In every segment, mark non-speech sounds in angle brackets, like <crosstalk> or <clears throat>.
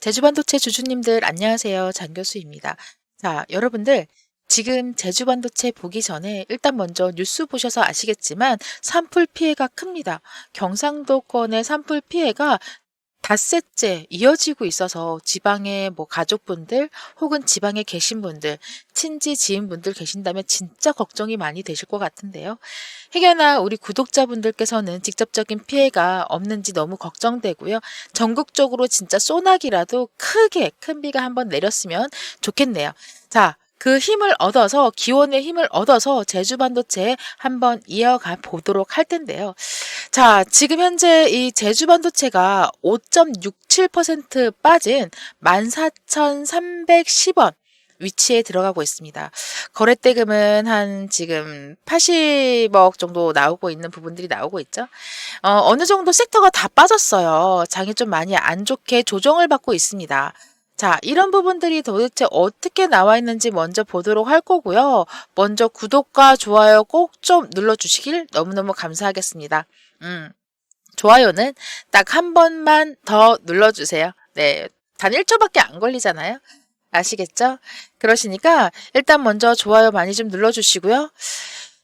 제주반도체 주주님들 안녕하세요. 장 교수입니다. 자, 여러분들 지금 제주반도체 보기 전에 일단 먼저 뉴스 보셔서 아시겠지만 산불 피해가 큽니다. 경상도권의 산불 피해가 닷새째 이어지고 있어서 지방에 뭐 가족분들 혹은 지방에 계신 분들, 친지 지인분들 계신다면 진짜 걱정이 많이 되실 것 같은데요. 해결나 우리 구독자분들께서는 직접적인 피해가 없는지 너무 걱정되고요. 전국적으로 진짜 소나기라도 크게 큰 비가 한번 내렸으면 좋겠네요. 자, 그 힘을 얻어서 기원의 힘을 얻어서 제주 반도체 한번 이어가 보도록 할 텐데요. 자, 지금 현재 이 제주 반도체가 5.67% 빠진 14,310원 위치에 들어가고 있습니다. 거래대금은 한 지금 80억 정도 나오고 있는 부분들이 나오고 있죠. 어, 어느 정도 섹터가 다 빠졌어요. 장이 좀 많이 안 좋게 조정을 받고 있습니다. 자, 이런 부분들이 도대체 어떻게 나와 있는지 먼저 보도록 할 거고요. 먼저 구독과 좋아요 꼭 좀 눌러주시길 너무너무 감사하겠습니다. 음, 좋아요는 딱 한 번만 더 눌러주세요. 네, 단 1초밖에 안 걸리잖아요. 아시겠죠? 그러시니까 일단 먼저 좋아요 많이 좀 눌러주시고요.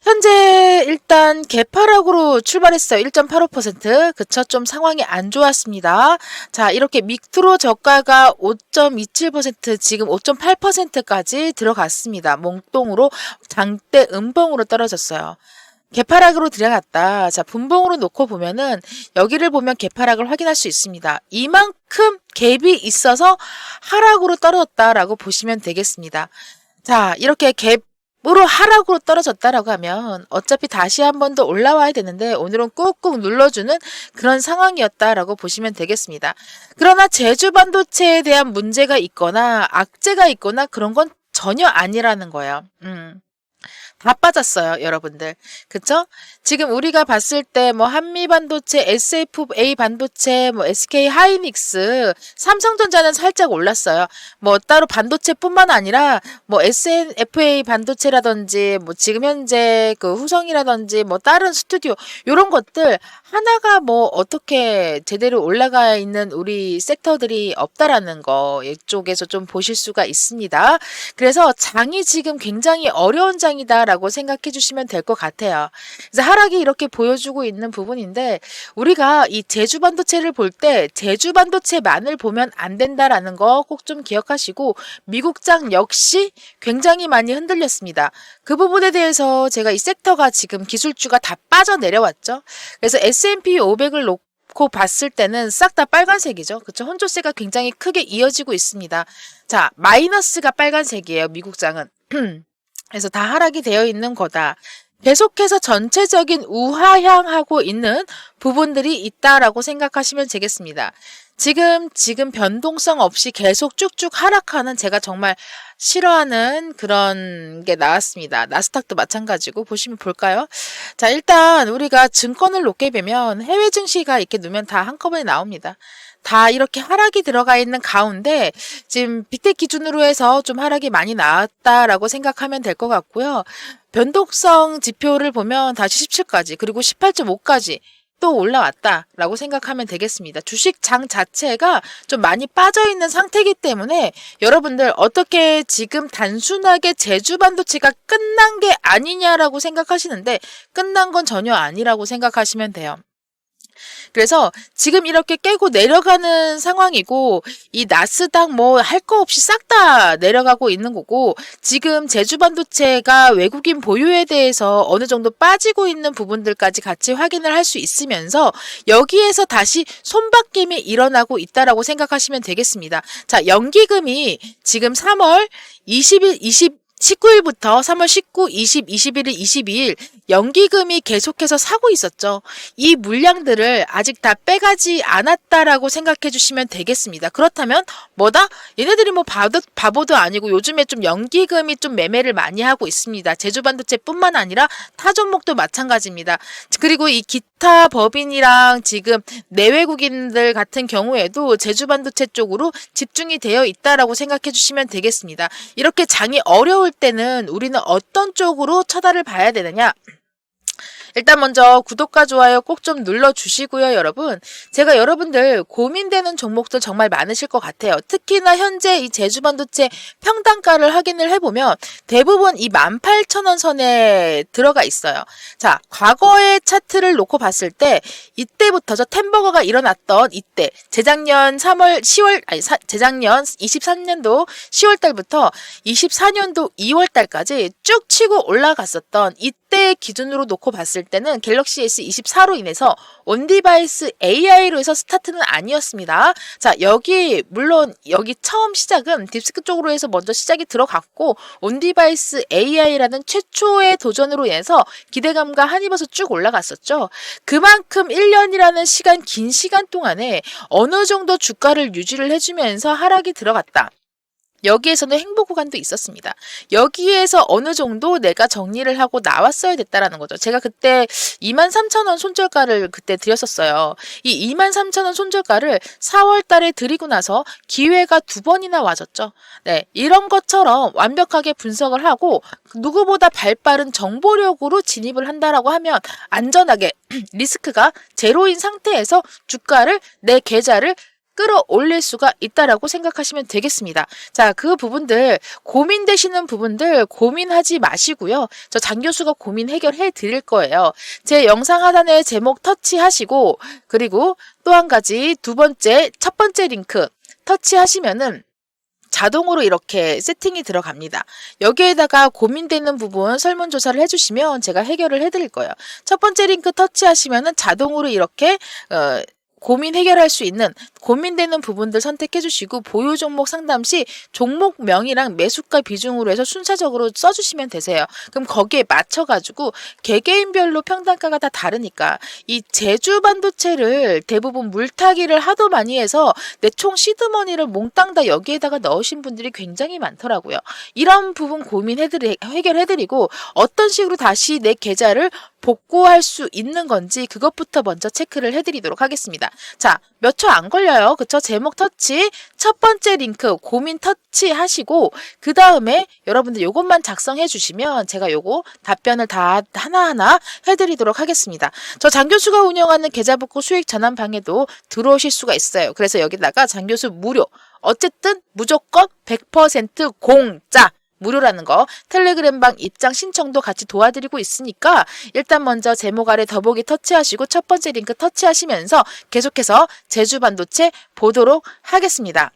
현재 일단 개파락으로 출발했어요. 1.85%. 그쵸? 좀 상황이 안 좋았습니다. 자, 이렇게 밑으로 저가가 5.27% 지금 5.8%까지 들어갔습니다. 몽동으로 장대 음봉으로 떨어졌어요. 개파락으로 들어갔다. 자, 분봉으로 놓고 보면은 여기를 보면 개파락을 확인할 수 있습니다. 이만큼 갭이 있어서 하락으로 떨어졌다라고 보시면 되겠습니다. 자, 이렇게 갭 으로 하락으로 떨어졌다라고 하면 어차피 다시 한 번 더 올라와야 되는데 오늘은 꾹꾹 눌러주는 그런 상황이었다라고 보시면 되겠습니다. 그러나 제주 반도체에 대한 문제가 있거나 악재가 있거나 그런 건 전혀 아니라는 거예요. 음. 다 빠졌어요, 여러분들. 그쵸? 지금 우리가 봤을 때 뭐 한미 반도체, SFA 반도체, 뭐 SK 하이닉스, 삼성전자는 살짝 올랐어요. 뭐 따로 반도체뿐만 아니라 뭐 SNFA 반도체라든지 뭐 지금 현재 그 후성이라든지 뭐 다른 스튜디오 요런 것들 하나가 뭐 어떻게 제대로 올라가 있는 우리 섹터들이 없다라는 거 이쪽에서 좀 보실 수가 있습니다. 그래서 장이 지금 굉장히 어려운 장이다라고 생각해 주시면 될 것 같아요. 그래서 하락이 이렇게 보여주고 있는 부분인데 우리가 이 제주 반도체를 볼 때 제주 반도체만을 보면 안 된다라는 거 꼭 좀 기억하시고 미국 장 역시 굉장히 많이 흔들렸습니다. 그 부분에 대해서 제가 이 섹터가 지금 기술주가 다 빠져 내려왔죠. 그래서 S&P 500을 놓고 봤을 때는 싹 다 빨간색이죠. 그쵸? 혼조세가 굉장히 크게 이어지고 있습니다. 자, 마이너스가 빨간색이에요. 미국장은. <clears throat> 그래서 다 하락이 되어 있는 거다. 계속해서 전체적인 우하향하고 있는 부분들이 있다라고 생각하시면 되겠습니다. 지금, 지금 변동성 없이 계속 쭉쭉 하락하는 제가 정말 싫어하는 그런 게 나왔습니다. 나스닥도 마찬가지고 보시면 볼까요? 자, 일단 우리가 증권을 놓게 되면 해외 증시가 이렇게 놓으면 다 한꺼번에 나옵니다. 다 이렇게 하락이 들어가 있는 가운데 지금 빅텍 기준으로 해서 좀 하락이 많이 나왔다라고 생각하면 될 것 같고요. 변동성 지표를 보면 다시 17까지 그리고 18.5까지 또 올라왔다라고 생각하면 되겠습니다. 주식 장 자체가 좀 많이 빠져 있는 상태이기 때문에 여러분들 어떻게 지금 단순하게 제주 반도체가 끝난 게 아니냐라고 생각하시는데 끝난 건 전혀 아니라고 생각하시면 돼요. 그래서 지금 이렇게 깨고 내려가는 상황이고 이 나스닥 뭐 할 거 없이 싹 다 내려가고 있는 거고 지금 제주 반도체가 외국인 보유에 대해서 어느 정도 빠지고 있는 부분들까지 같이 확인을 할 수 있으면서 여기에서 다시 손바뀜이 일어나고 있다라고 생각하시면 되겠습니다. 자, 연기금이 지금 3월 20일 20 19일부터 3월 19, 20, 21일, 22일 연기금이 계속해서 사고 있었죠. 이 물량들을 아직 다 빼가지 않았다라고 생각해 주시면 되겠습니다. 그렇다면 뭐다? 얘네들이 뭐 바보, 바보도 아니고 요즘에 좀 연기금이 좀 매매를 많이 하고 있습니다. 제주반도체뿐만 아니라 타 종목도 마찬가지입니다. 그리고 이 기타 법인이랑 지금 내외국인들 같은 경우에도 제주 반도체 쪽으로 집중이 되어 있다라고 생각해 주시면 되겠습니다. 이렇게 장이 어려울 때는 우리는 어떤 쪽으로 쳐다를 봐야 되느냐? 일단 먼저 구독과 좋아요 꼭 좀 눌러주시고요, 여러분. 제가 여러분들 고민되는 종목들 정말 많으실 것 같아요. 특히나 현재 이 제주반도체 평단가를 확인을 해보면 대부분 이 18,000원 선에 들어가 있어요. 자, 과거의 차트를 놓고 봤을 때 이때부터 저 템버거가 일어났던 이때 재작년 3월 10월 아니 사, 재작년 23년도 10월 달부터 24년도 2월 달까지 쭉 치고 올라갔었던 이때 기준으로 놓고 봤을 때는 갤럭시 S24로 인해서 온디바이스 AI로 해서 스타트는 아니었습니다. 자, 여기 물론 여기 처음 시작은 딥스크 쪽으로 해서 먼저 시작이 들어갔고 온디바이스 AI라는 최초의 도전으로 인해서 기대감과 한입어서 쭉 올라갔었죠. 그만큼 1년이라는 시간 긴 시간 동안에 어느 정도 주가를 유지를 해주면서 하락이 들어갔다. 여기에서는 행복 구간도 있었습니다. 여기에서 어느 정도 내가 정리를 하고 나왔어야 됐다라는 거죠. 제가 그때 23,000원 손절가를 그때 드렸었어요. 이 23,000원 손절가를 4월 달에 드리고 나서 기회가 두 번이나 와졌죠. 네. 이런 것처럼 완벽하게 분석을 하고 누구보다 발빠른 정보력으로 진입을 한다라고 하면 안전하게 <clears throat> 리스크가 제로인 상태에서 주가를 내 계좌를 끌어올릴 수가 있다라고 생각하시면 되겠습니다. 자, 그 부분들 고민되시는 부분들 고민하지 마시고요. 저 장 교수가 고민 해결해 드릴 거예요. 제 영상 하단에 제목 터치하시고 그리고 또 한 가지 두 번째 첫 번째 링크 터치하시면은 자동으로 이렇게 세팅이 들어갑니다. 여기에다가 고민되는 부분 설문조사를 해주시면 제가 해결을 해드릴 거예요. 첫 번째 링크 터치하시면은 자동으로 이렇게 어, 고민 해결할 수 있는 고민되는 부분들 선택해 주시고 보유 종목 상담 시 종목명이랑 매수가 비중으로 해서 순차적으로 써주시면 되세요. 그럼 거기에 맞춰가지고 개개인별로 평단가가 다 다르니까 이 제주 반도체를 대부분 물타기를 하도 많이 해서 내 총 시드머니를 몽땅 다 여기에다가 넣으신 분들이 굉장히 많더라고요. 이런 부분 고민해드리 해결해드리고 어떤 식으로 다시 내 계좌를 복구할 수 있는 건지 그것부터 먼저 체크를 해드리도록 하겠습니다. 자, 몇 초 안 걸려요. 그쵸? 제목 터치, 첫 번째 링크 고민 터치 하시고 그 다음에 여러분들 요것만 작성해 주시면 제가 요거 답변을 다 하나하나 해드리도록 하겠습니다. 저 장교수가 운영하는 계좌 복구 수익 전환 방에도 들어오실 수가 있어요. 그래서 여기다가 장교수 무료 어쨌든 무조건 100% 공짜 무료라는 거 텔레그램방 입장 신청도 같이 도와드리고 있으니까 일단 먼저 제목 아래 더보기 터치하시고 첫 번째 링크 터치하시면서 계속해서 제주 반도체 보도록 하겠습니다.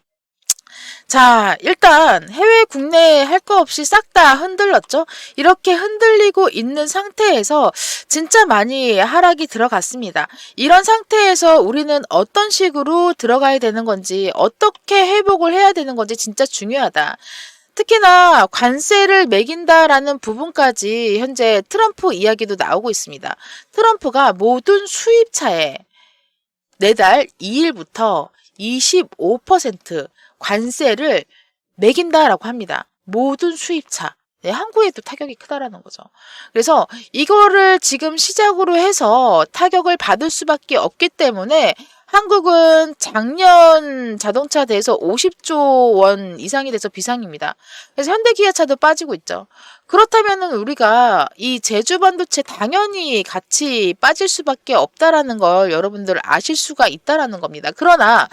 자, 일단 해외 국내 할 거 없이 싹 다 흔들렸죠. 이렇게 흔들리고 있는 상태에서 진짜 많이 하락이 들어갔습니다. 이런 상태에서 우리는 어떤 식으로 들어가야 되는 건지, 어떻게 회복을 해야 되는 건지 진짜 중요하다. 특히나 관세를 매긴다라는 부분까지 현재 트럼프 이야기도 나오고 있습니다. 트럼프가 모든 수입차에 내달 2일부터 25% 관세를 매긴다라고 합니다. 모든 수입차. 네, 한국에도 타격이 크다라는 거죠. 그래서 이거를 지금 시작으로 해서 타격을 받을 수밖에 없기 때문에 한국은 작년 자동차 대에서 50조 원 이상이 돼서 비상입니다. 그래서 현대기아차도 빠지고 있죠. 그렇다면은 우리가 이 제주 반도체 당연히 같이 빠질 수밖에 없다라는 걸 여러분들 아실 수가 있다라는 겁니다. 그러나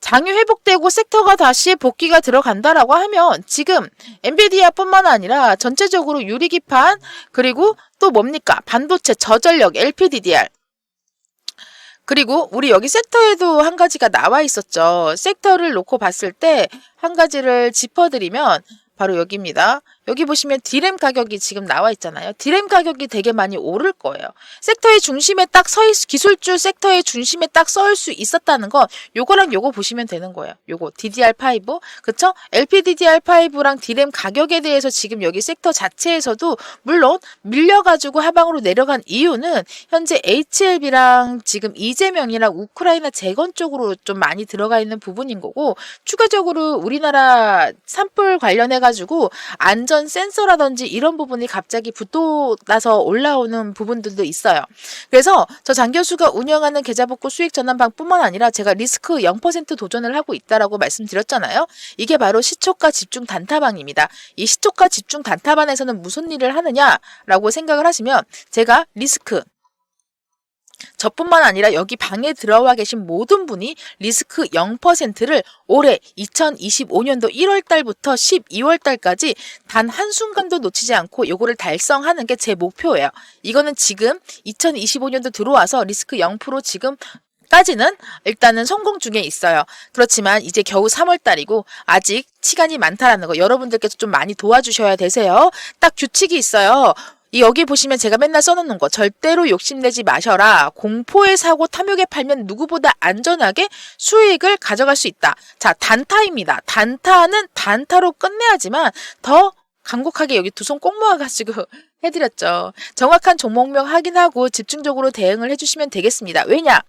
장유 회복되고 섹터가 다시 복귀가 들어간다라고 하면 지금 엔비디아뿐만 아니라 전체적으로 유리기판 그리고 또 뭡니까 반도체 저전력 LPDDR 그리고 우리 여기 섹터에도 한 가지가 나와 있었죠. 섹터를 놓고 봤을 때 한 가지를 짚어드리면 바로 여기입니다. 여기 보시면 디램 가격이 지금 나와 있잖아요. 디램 가격이 되게 많이 오를 거예요. 섹터의 중심에 딱 서 있, 기술주 섹터의 중심에 딱 서 있을 수 있었다는 건 요거랑 요거 보시면 되는 거예요. 요거 DDR5, 그쵸? LPDDR5랑 디램 가격에 대해서 지금 여기 섹터 자체에서도 물론 밀려가지고 하방으로 내려간 이유는 현재 HLB랑 지금 이재명이랑 우크라이나 재건 쪽으로 좀 많이 들어가 있는 부분인 거고 추가적으로 우리나라 산불 관련해가지고 안전 센서라든지 이런 부분이 갑자기 붙도나서 올라오는 부분들도 있어요. 그래서 저 장 교수가 운영하는 계좌복구 수익 전환방뿐만 아니라 제가 리스크 0% 도전을 하고 있다라고 말씀드렸잖아요. 이게 바로 시초가 집중 단타방입니다. 이 시초가 집중 단타반에서는 무슨 일을 하느냐라고 생각을 하시면 제가 리스크 저뿐만 아니라 여기 방에 들어와 계신 모든 분이 리스크 0%를 올해 2025년도 1월 달부터 12월 달까지 단 한순간도 놓치지 않고 요거를 달성하는 게 제 목표예요. 이거는 지금 2025년도 들어와서 리스크 0% 지금 까지는 일단은 성공 중에 있어요. 그렇지만 이제 겨우 3월 달이고 아직 시간이 많다라는 거 여러분들께서 좀 많이 도와주셔야 되세요. 딱 규칙이 있어요. 이 여기 보시면 제가 맨날 써놓는 거 절대로 욕심내지 마셔라. 공포의 사고 탐욕에 팔면 누구보다 안전하게 수익을 가져갈 수 있다. 자 단타입니다. 단타는 단타로 끝내야지만 더 간곡하게 여기 두 손 꼭 모아가지고 <laughs> 해드렸죠. 정확한 종목명 확인하고 집중적으로 대응을 해주시면 되겠습니다. 왜냐?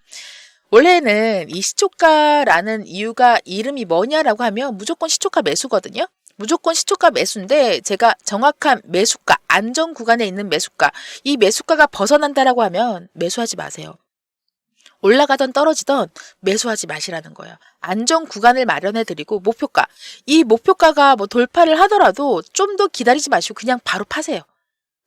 원래는 이 시초가라는 이유가 이름이 뭐냐라고 하면 무조건 시초가 매수거든요. 무조건 시초가 매수인데 제가 정확한 매수가, 안전 구간에 있는 매수가, 이 매수가가 벗어난다라고 하면 매수하지 마세요. 올라가던 떨어지던 매수하지 마시라는 거예요. 안전 구간을 마련해 드리고 목표가. 이 목표가가 뭐 돌파를 하더라도 좀 더 기다리지 마시고 그냥 바로 파세요.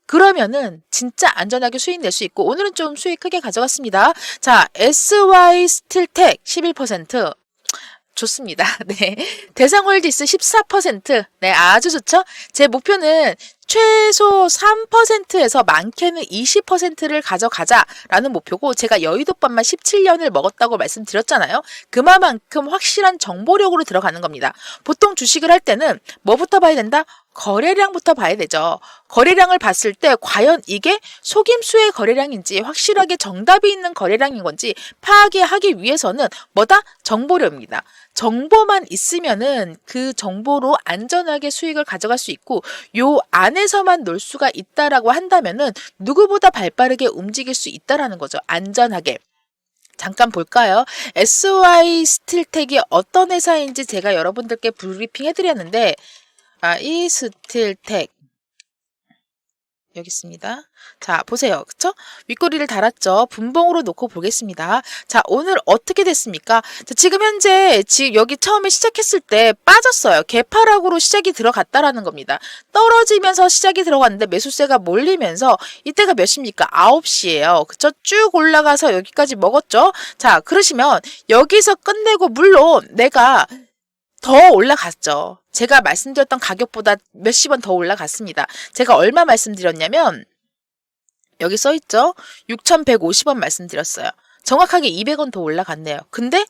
그러면은 진짜 안전하게 수익 낼 수 있고 오늘은 좀 수익 크게 가져갔습니다. 자, SY 스틸텍 11% 좋습니다. <laughs> 네. 대상 홀디스 14%. 네, 아주 좋죠? 제 목표는 최소 3%에서 많게는 20%를 가져가자라는 목표고 제가 여의도밥만 17년을 먹었다고 말씀드렸잖아요. 그만큼 확실한 정보력으로 들어가는 겁니다. 보통 주식을 할 때는 뭐부터 봐야 된다? 거래량부터 봐야 되죠. 거래량을 봤을 때 과연 이게 속임수의 거래량인지 확실하게 정답이 있는 거래량인 건지 파악이 하기 위해서는 뭐다? 정보력입니다. 정보만 있으면은 그 정보로 안전하게 수익을 가져갈 수 있고 요 안에서만 놀 수가 있다라고 한다면은 누구보다 발빠르게 움직일 수 있다라는 거죠. 안전하게. 잠깐 볼까요? SY 스틸텍이 어떤 회사인지 제가 여러분들께 브리핑 해드렸는데 아, 이 스틸텍 여기 있습니다. 자, 보세요. 그쵸? 윗꼬리를 달았죠? 분봉으로 놓고 보겠습니다. 자, 오늘 어떻게 됐습니까? 자, 지금 현재, 지금 여기 처음에 시작했을 때 빠졌어요. 개파락으로 시작이 들어갔다라는 겁니다. 떨어지면서 시작이 들어갔는데 매수세가 몰리면서 이때가 몇 시입니까? 9시예요. 그쵸? 쭉 올라가서 여기까지 먹었죠? 자, 그러시면 여기서 끝내고 물론 내가 더 올라갔죠. 제가 말씀드렸던 가격보다 몇십 원 더 올라갔습니다. 제가 얼마 말씀드렸냐면 여기 써 있죠? 6,150원 말씀드렸어요. 정확하게 200원 더 올라갔네요. 근데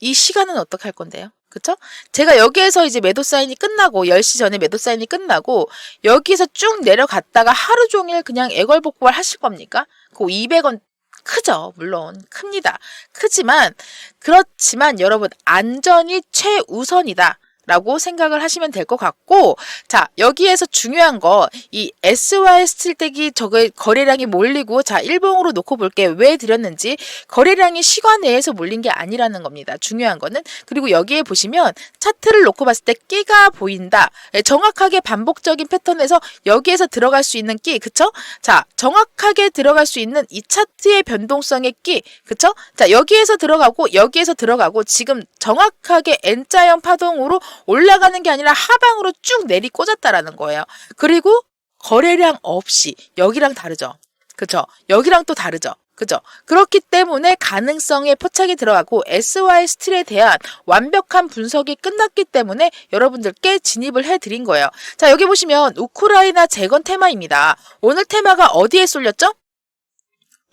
이 시간은 어떻게 할 건데요? 그쵸? 제가 여기에서 이제 매도 사인이 끝나고 10시 전에 매도 사인이 끝나고 여기서 쭉 내려갔다가 하루 종일 그냥 애걸복걸 하실 겁니까? 그 200원 크죠. 물론 큽니다. 크지만 그렇지만 여러분 안전이 최우선이다. 라고 생각을 하시면 될 것 같고 자 여기에서 중요한 거 이 SY 스틸텍이 저거 거래량이 몰리고 자 일봉으로 놓고 볼게요 왜 드렸는지. 거래량이 시간 내에서 몰린 게 아니라는 겁니다. 중요한 거는. 그리고 여기에 보시면 차트를 놓고 봤을 때 끼가 보인다. 예, 정확하게 반복적인 패턴에서 여기에서 들어갈 수 있는 끼 그쵸? 자 정확하게 들어갈 수 있는 이 차트의 변동성의 끼 그쵸? 자 여기에서 들어가고 여기에서 들어가고 지금 정확하게 N자형 파동으로 올라가는 게 아니라 하방으로 쭉 내리 꽂았다라는 거예요. 그리고 거래량 없이 여기랑 다르죠. 그죠? 여기랑 또 다르죠. 그죠? 그렇기 때문에 가능성에 포착이 들어가고 SY 스틸에 대한 완벽한 분석이 끝났기 때문에 여러분들께 진입을 해드린 거예요. 자, 여기 보시면 우크라이나 재건 테마입니다. 오늘 테마가 어디에 쏠렸죠?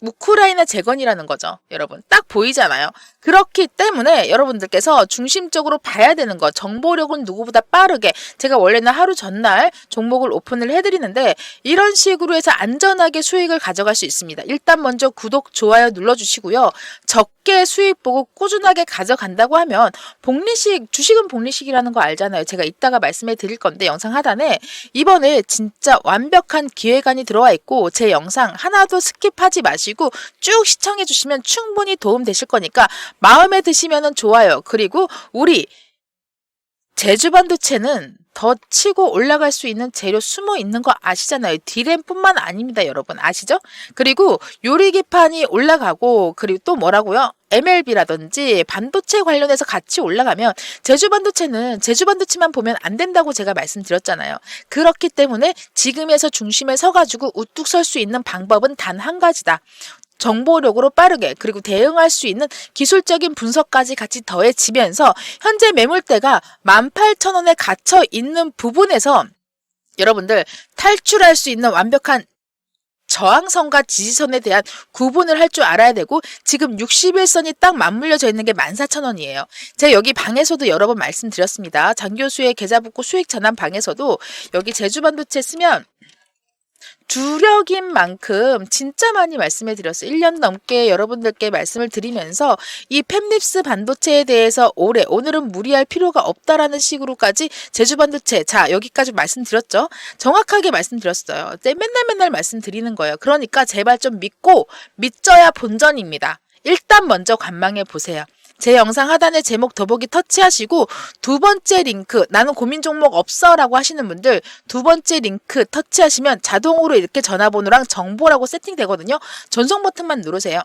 우크라이나 재건이라는 거죠. 여러분. 딱 보이잖아요. 그렇기 때문에 여러분들께서 중심적으로 봐야 되는 거. 정보력은 누구보다 빠르게. 제가 원래는 하루 전날 종목을 오픈을 해드리는데 이런 식으로 해서 안전하게 수익을 가져갈 수 있습니다. 일단 먼저 구독, 좋아요 눌러주시고요. 적 게 수익 보고 꾸준하게 가져간다고 하면 복리식, 주식은 복리식이라는 거 알잖아요. 제가 이따가 말씀해 드릴 건데 영상 하단에 이번에 진짜 완벽한 기획안이 들어와 있고 제 영상 하나도 스킵하지 마시고 쭉 시청해 주시면 충분히 도움 되실 거니까 마음에 드시면은 좋아요. 그리고 우리 제주 반도체는 더 치고 올라갈 수 있는 재료 숨어 있는 거 아시잖아요. 디램뿐만 아닙니다, 여러분. 아시죠? 그리고 요리기판이 올라가고 그리고 또 뭐라고요? MLB라든지 반도체 관련해서 같이 올라가면 제주 반도체는 제주 반도체만 보면 안 된다고 제가 말씀드렸잖아요. 그렇기 때문에 지금에서 중심에 서가지고 우뚝 설 수 있는 방법은 단 한 가지다. 정보력으로 빠르게 그리고 대응할 수 있는 기술적인 분석까지 같이 더해지면서 현재 매물대가 18,000원에 갇혀 있는 부분에서 여러분들 탈출할 수 있는 완벽한 저항선과 지지선에 대한 구분을 할 줄 알아야 되고 지금 61선이 딱 맞물려져 있는 게 14,000원이에요. 제가 여기 방에서도 여러 번 말씀드렸습니다. 장 교수의 계좌 붙고 수익 전환 방에서도 여기 제주반도체 쓰면 주력인 만큼 진짜 많이 말씀해 드렸어요. 1년 넘게 여러분들께 말씀을 드리면서 이 팹립스 반도체에 대해서 올해 오늘은 무리할 필요가 없다라는 식으로까지 제주 반도체 자 여기까지 말씀드렸죠. 정확하게 말씀드렸어요. 맨날 맨날 말씀드리는 거예요. 그러니까 제발 좀 믿고 믿져야 본전입니다. 일단 먼저 관망해 보세요. 제 영상 하단에 제목 더보기 터치하시고 두 번째 링크 나는 고민 종목 없어라고 하시는 분들 두 번째 링크 터치하시면 자동으로 이렇게 전화번호랑 정보라고 세팅되거든요. 전송 버튼만 누르세요.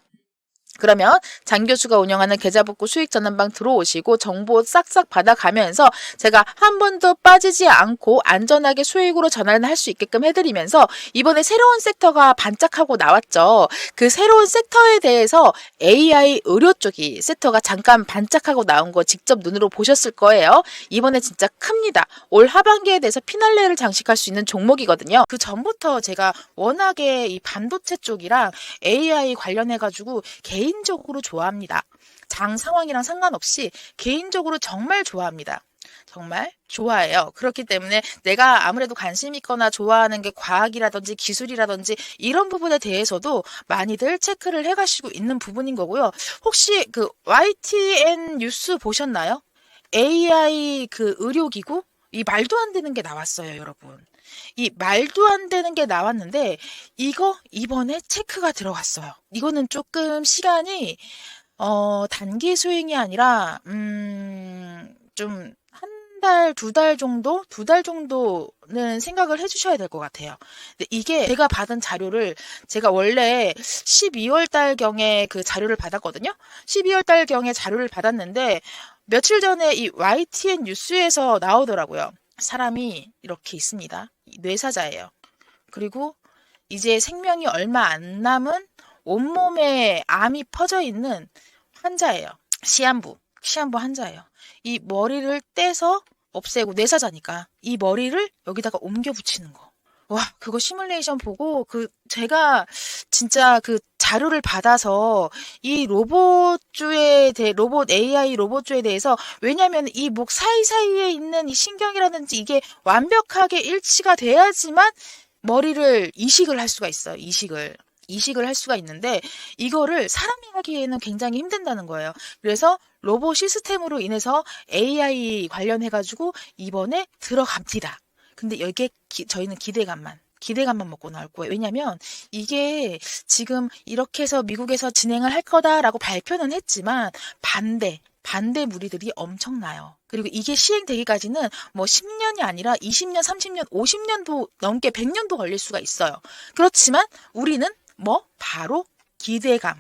그러면 장 교수가 운영하는 계좌 붙고 수익 전환방 들어오시고 정보 싹싹 받아가면서 제가 한 번도 빠지지 않고 안전하게 수익으로 전환을 할 수 있게끔 해드리면서 이번에 새로운 섹터가 반짝하고 나왔죠. 그 새로운 섹터에 대해서 AI 의료 쪽이 섹터가 잠깐 반짝하고 나온 거 직접 눈으로 보셨을 거예요. 이번에 진짜 큽니다. 올 하반기에 대해서 피날레를 장식할 수 있는 종목이거든요. 그 전부터 제가 워낙에 이 반도체 쪽이랑 AI 관련해가지고 개 인적으로 좋아합니다. 장 상황이랑 상관없이 개인적으로 정말 좋아합니다. 정말 좋아해요. 그렇기 때문에 내가 아무래도 관심 있거나 좋아하는 게 과학이라든지 기술이라든지 이런 부분에 대해서도 많이들 체크를 해가시고 있는 부분인 거고요. 혹시 그 YTN 뉴스 보셨나요? AI 그 의료기구? 이 말도 안 되는 게 나왔어요, 여러분. 이 말도 안 되는 게 나왔는데 이거 이번에 체크가 들어갔어요. 이거는 조금 시간이 어 단기 수익이 아니라 음 좀 한 달, 두 달 정도? 두 달 정도는 생각을 해 주셔야 될 것 같아요. 근데 이게 제가 받은 자료를 제가 원래 12월 달 경에 그 자료를 받았거든요. 12월 달 경에 자료를 받았는데 며칠 전에 이 YTN 뉴스에서 나오더라고요. 사람이 이렇게 있습니다. 뇌사자예요. 그리고 이제 생명이 얼마 안 남은 온몸에 암이 퍼져 있는 환자예요. 시한부, 시한부 환자예요. 이 머리를 떼서 없애고 뇌사자니까 이 머리를 여기다가 옮겨 붙이는 거. 와, 그거 시뮬레이션 보고 그 제가 진짜 그 자료를 받아서 이 로봇주에 대해 로봇 AI 로봇주에 대해서 왜냐면 이 목 사이사이에 있는 이 신경이라든지 이게 완벽하게 일치가 돼야지만 머리를 이식을 할 수가 있어요. 이식을. 이식을 할 수가 있는데 이거를 사람이 하기에는 굉장히 힘든다는 거예요. 그래서 로봇 시스템으로 인해서 AI 관련해 가지고 이번에 들어갑니다. 근데 여기에 기, 저희는 기대감만 기대감만 먹고 나올 거예요. 왜냐면 이게 지금 이렇게 해서 미국에서 진행을 할 거다라고 발표는 했지만 반대 반대 무리들이 엄청나요. 그리고 이게 시행되기까지는 뭐 10년이 아니라 20년, 30년, 50년도 넘게 100년도 걸릴 수가 있어요. 그렇지만 우리는 뭐 바로 기대감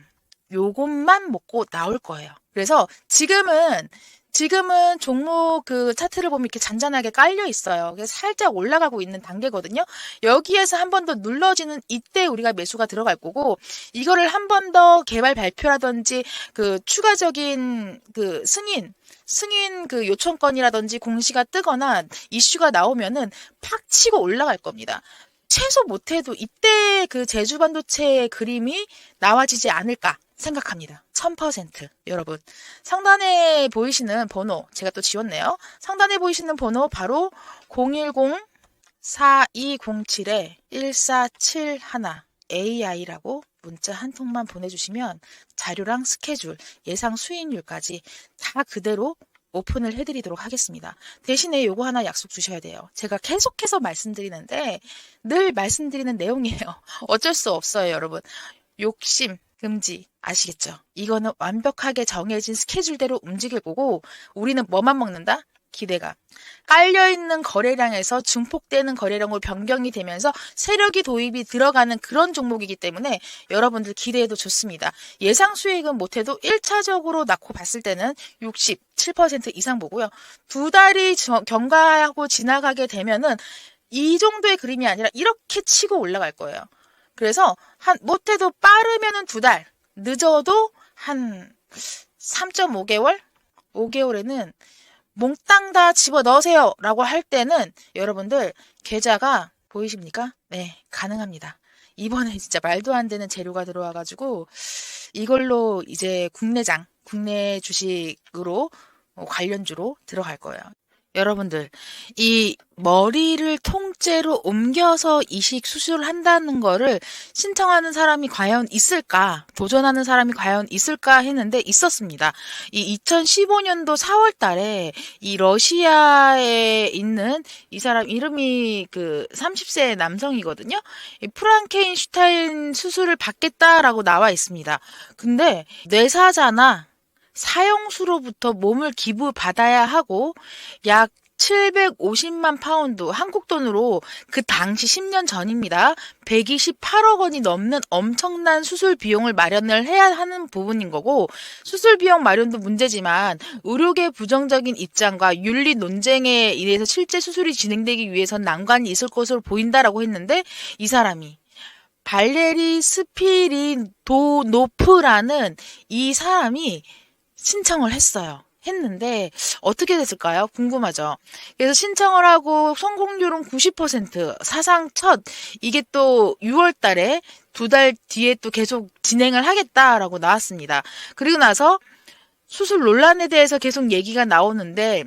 요것만 먹고 나올 거예요. 그래서 지금은 지금은 종목 그 차트를 보면 이렇게 잔잔하게 깔려 있어요. 살짝 올라가고 있는 단계거든요. 여기에서 한 번 더 눌러지는 이때 우리가 매수가 들어갈 거고 이거를 한 번 더 개발 발표라든지 그 추가적인 그 승인 승인 그 요청건이라든지 공시가 뜨거나 이슈가 나오면은 팍 치고 올라갈 겁니다. 최소 못해도 이때 그 제주 반도체의 그림이 나와지지 않을까 생각합니다. 1000% 여러분 상단에 보이시는 번호 제가 또 지웠네요. 상단에 보이시는 번호 바로 010 4207에 1471 AI라고 문자 한 통만 보내주시면 자료랑 스케줄, 예상 수익률까지 다 그대로 오픈을 해드리도록 하겠습니다. 대신에 요거 하나 약속 주셔야 돼요. 제가 계속해서 말씀드리는데 늘 말씀드리는 내용이에요. <laughs> 어쩔 수 없어요, 여러분. 욕심, 금지 아시겠죠? 이거는 완벽하게 정해진 스케줄대로 움직일 거고 우리는 뭐만 먹는다? 기대감. 깔려있는 거래량에서 증폭되는 거래량으로 변경이 되면서 세력이 도입이 들어가는 그런 종목이기 때문에 여러분들 기대해도 좋습니다. 예상 수익은 못해도 1차적으로 낳고 봤을 때는 67% 이상 보고요. 두 달이 경과하고 지나가게 되면은 이 정도의 그림이 아니라 이렇게 치고 올라갈 거예요. 그래서 한 못해도 빠르면은 두 달, 늦어도 한 3.5개월? 5개월에는 몽땅 다 집어 넣으세요. 라고 할 때는 여러분들 계좌가 보이십니까? 네, 가능합니다. 이번에 <laughs> 진짜 말도 안 되는 재료가 들어와가지고 이걸로 이제 국내장, 국내 주식으로 어, 관련주로 들어갈 거예요. 여러분들, 이 머리를 통째로 옮겨서 이식 수술을 한다는 거를 신청하는 사람이 과연 있을까? 도전하는 사람이 과연 있을까 했는데 있었습니다. 이 2015년도 4월 달에 이 러시아에 있는 이 사람 이름이 그 30세 남성이거든요. 이 프랑케인슈타인 수술을 받겠다라고 나와 있습니다. 근데 뇌사자나 사형수로부터 몸을 기부받아야 하고 약 750만 파운드 한국 돈으로 그 당시 10년 전입니다. 128억 원이 넘는 엄청난 수술 비용을 마련을 해야 하는 부분인 거고 수술 비용 마련도 문제지만 의료계 부정적인 입장과 윤리 논쟁에 의해서 실제 수술이 진행되기 위해선 난관이 있을 것으로 보인다라고 했는데 이 사람이 발레리 스피리도노프라는 이 사람이 신청을 했어요. 했는데 어떻게 됐을까요? 궁금하죠. 그래서 신청을 하고 성공률은 90% 사상 첫 이게 또 6월 달에 두 달 뒤에 또 계속 진행을 하겠다라고 나왔습니다. 그리고 나서 수술 논란에 대해서 계속 얘기가 나오는데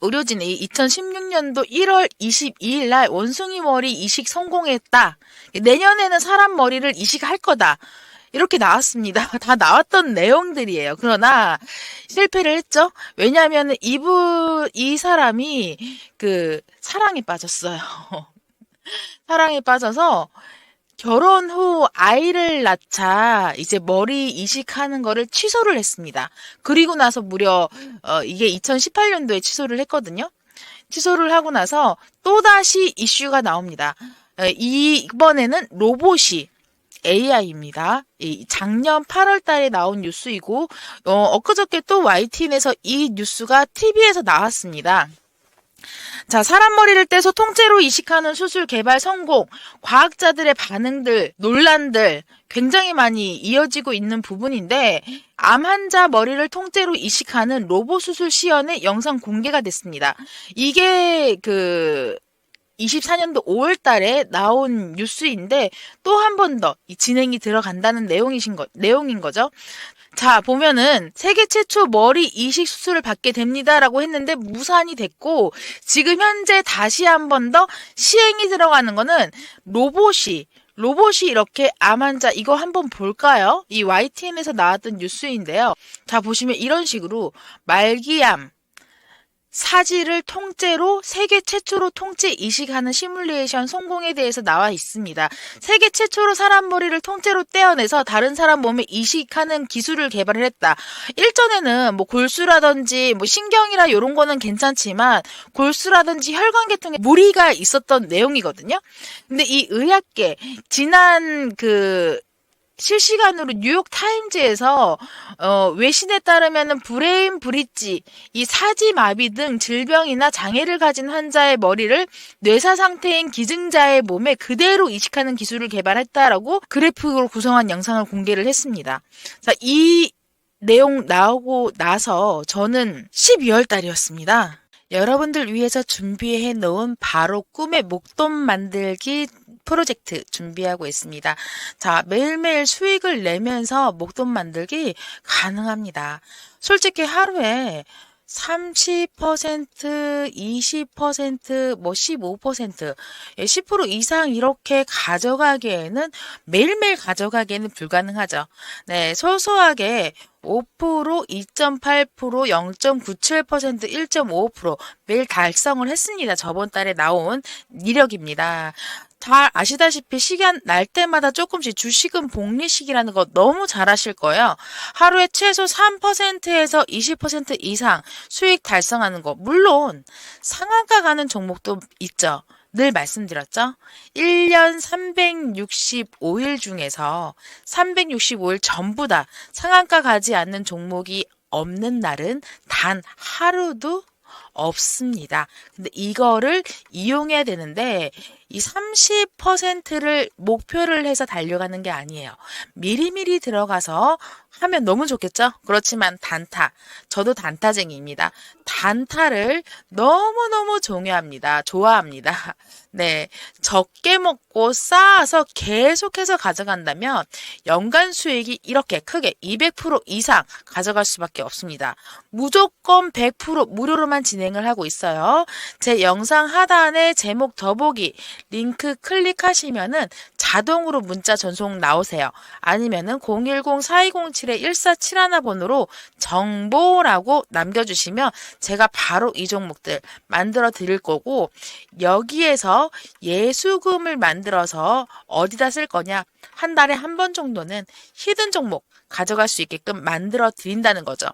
의료진이 2016년도 1월 22일 날 원숭이 머리 이식 성공했다. 내년에는 사람 머리를 이식할 거다. 이렇게 나왔습니다. <laughs> 다 나왔던 내용들이에요. 그러나 실패를 했죠. 왜냐하면 이분 이 사람이 그 사랑에 빠졌어요. <laughs> 사랑에 빠져서 결혼 후 아이를 낳자 이제 머리 이식하는 거를 취소를 했습니다. 그리고 나서 무려 어 이게 2018년도에 취소를 했거든요. 취소를 하고 나서 또다시 이슈가 나옵니다. 어, 이번에는 로봇이 AI입니다. 작년 8월 달에 나온 뉴스이고, 어, 엊그저께 또 YTN에서 이 뉴스가 TV에서 나왔습니다. 자, 사람 머리를 떼서 통째로 이식하는 수술 개발 성공, 과학자들의 반응들, 논란들 굉장히 많이 이어지고 있는 부분인데, 암 환자 머리를 통째로 이식하는 로봇 수술 시연의 영상 공개가 됐습니다. 이게 그, 24년도 5월 달에 나온 뉴스인데 또 한 번더 진행이 들어간다는 내용이신 거, 내용인 거죠. 자, 보면은 세계 최초 머리 이식 수술을 받게 됩니다라고 했는데 무산이 됐고 지금 현재 다시 한 번 더 시행이 들어가는 거는 로봇이 로봇이 이렇게 암 환자 이거 한번 볼까요? 이 YTN에서 나왔던 뉴스인데요. 자, 보시면 이런 식으로 말기암 사지를 통째로 세계 최초로 통째 이식하는 시뮬레이션 성공에 대해서 나와 있습니다. 세계 최초로 사람 머리를 통째로 떼어내서 다른 사람 몸에 이식하는 기술을 개발을 했다. 일전에는 뭐 골수라든지 뭐 신경이라 이런 거는 괜찮지만 골수라든지 혈관 계통에 무리가 있었던 내용이거든요. 근데 이 의학계 지난 그 실시간으로 뉴욕 타임즈에서 어, 외신에 따르면은 브레인 브릿지, 이 사지 마비 등 질병이나 장애를 가진 환자의 머리를 뇌사 상태인 기증자의 몸에 그대로 이식하는 기술을 개발했다라고 그래픽으로 구성한 영상을 공개를 했습니다. 자, 이 내용 나오고 나서 저는 12월 달이었습니다. 여러분들 위해서 준비해 놓은 바로 꿈의 목돈 만들기 프로젝트 준비하고 있습니다. 자, 매일매일 수익을 내면서 목돈 만들기 가능합니다. 솔직히 하루에 30%, 20%, 뭐 15%, 10% 이상 이렇게 가져가기에는 매일매일 가져가기에는 불가능하죠. 네, 소소하게 5%, 2.8%, 0.97%, 1.5% 매일 달성을 했습니다. 저번 달에 나온 이력입니다. 잘 아시다시피 시간 날 때마다 조금씩 주식은 복리식이라는 거 너무 잘 아실 거예요. 하루에 최소 3%에서 20% 이상 수익 달성하는 거. 물론 상한가 가는 종목도 있죠. 늘 말씀드렸죠? 1년 365일 중에서 365일 전부 다 상한가 가지 않는 종목이 없는 날은 단 하루도 없습니다. 근데 이거를 이용해야 되는데 이 30%를 목표를 해서 달려가는 게 아니에요. 미리미리 들어가서 하면 너무 좋겠죠? 그렇지만 단타. 저도 단타쟁이입니다. 단타를 너무너무 종요합니다. 좋아합니다. <laughs> 네. 적게 먹고 쌓아서 계속해서 가져간다면 연간 수익이 이렇게 크게 200% 이상 가져갈 수밖에 없습니다. 무조건 100% 무료로만 진행을 하고 있어요. 제 영상 하단에 제목 더보기 링크 클릭하시면은 자동으로 문자 전송 나오세요. 아니면은 010-4207-1471 번호로 정보라고 남겨주시면 제가 바로 이 종목들 만들어 드릴 거고 여기에서 예수금을 만들어서 어디다 쓸 거냐 한 달에 한 번 정도는 히든 종목 가져갈 수 있게끔 만들어 드린다는 거죠.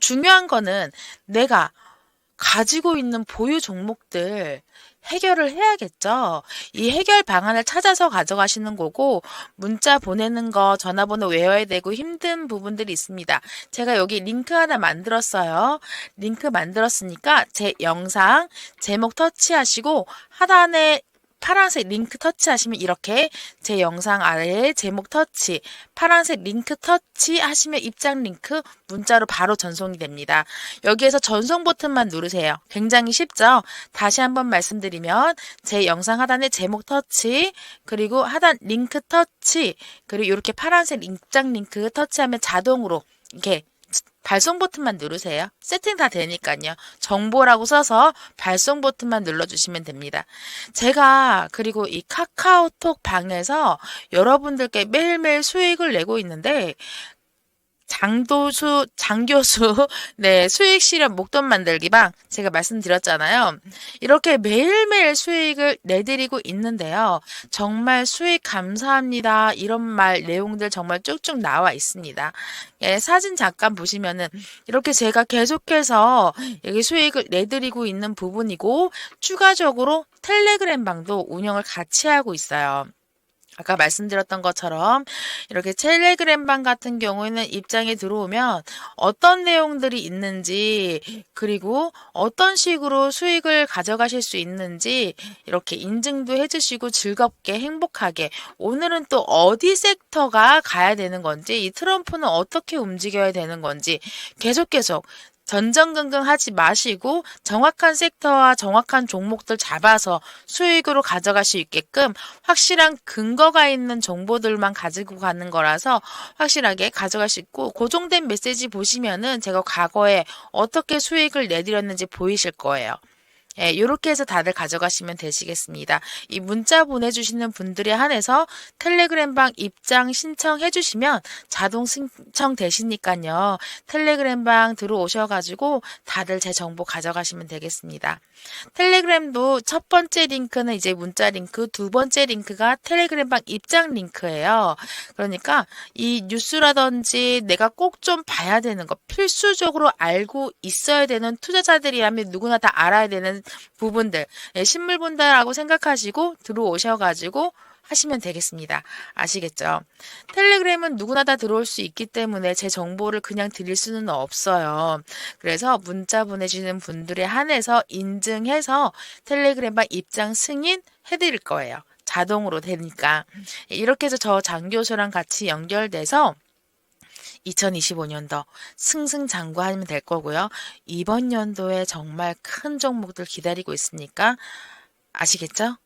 중요한 거는 내가 가지고 있는 보유 종목들 해결을 해야겠죠. 이 해결 방안을 찾아서 가져가시는 거고, 문자 보내는 거, 전화번호 외워야 되고 힘든 부분들이 있습니다. 제가 여기 링크 하나 만들었어요. 링크 만들었으니까 제 영상 제목 터치하시고 하단에 파란색 링크 터치하시면 이렇게 제 영상 아래에 제목 터치, 파란색 링크 터치 하시면 입장 링크 문자로 바로 전송이 됩니다. 여기에서 전송 버튼만 누르세요. 굉장히 쉽죠? 다시 한번 말씀드리면 제 영상 하단에 제목 터치, 그리고 하단 링크 터치, 그리고 이렇게 파란색 입장 링크 터치하면 자동으로 이렇게 발송 버튼만 누르세요. 세팅 다 되니까요. 정보라고 써서 발송 버튼만 눌러주시면 됩니다. 제가 그리고 이 카카오톡 방에서 여러분들께 매일매일 수익을 내고 있는데 장도수, 장교수, <laughs> 네, 수익 실현 목돈 만들기 방, 제가 말씀드렸잖아요. 이렇게 매일매일 수익을 내드리고 있는데요. 정말 수익 감사합니다. 이런 말, 내용들 정말 쭉쭉 나와 있습니다. 예, 사진 잠깐 보시면은, 이렇게 제가 계속해서 여기 수익을 내드리고 있는 부분이고, 추가적으로 텔레그램 방도 운영을 같이 하고 있어요. 아까 말씀드렸던 것처럼 이렇게 텔레그램방 같은 경우에는 입장에 들어오면 어떤 내용들이 있는지 그리고 어떤 식으로 수익을 가져가실 수 있는지 이렇게 인증도 해주시고 즐겁게 행복하게 오늘은 또 어디 섹터가 가야 되는 건지 이 트럼프는 어떻게 움직여야 되는 건지 계속 계속 전전긍긍 하지 마시고 정확한 sek터와 정확한 종목들 잡아서 수익으로 가져갈 수 있게끔 확실한 근거가 있는 정보들만 가지고 가는 거라서 확실하게 가져갈 수 있고 고정된 메시지 보시면은 제가 과거에 어떻게 수익을 내드렸는지 보이실 거예요. 예, 요렇게 해서 다들 가져가시면 되시겠습니다. 이 문자 보내주시는 분들에 한해서 텔레그램방 입장 신청해 주시면 자동 신청 되시니까요. 텔레그램방 들어오셔가지고 다들 제 정보 가져가시면 되겠습니다. 텔레그램도 첫 번째 링크는 이제 문자 링크, 두 번째 링크가 텔레그램방 입장 링크예요. 그러니까 이 뉴스라든지 내가 꼭 좀 봐야 되는 거, 필수적으로 알고 있어야 되는 투자자들이라면 누구나 다 알아야 되는 부분들, 예, 신물 본다라고 생각하시고 들어오셔가지고 하시면 되겠습니다. 아시겠죠? 텔레그램은 누구나 다 들어올 수 있기 때문에 제 정보를 그냥 드릴 수는 없어요. 그래서 문자 보내주시는 분들에 한해서 인증해서 텔레그램방 입장 승인 해드릴 거예요. 자동으로 되니까. 이렇게 해서 저 장 교수랑 같이 연결돼서 2025년도 승승장구하면 될 거고요. 이번 연도에 정말 큰 종목들 기다리고 있으니까 아시겠죠?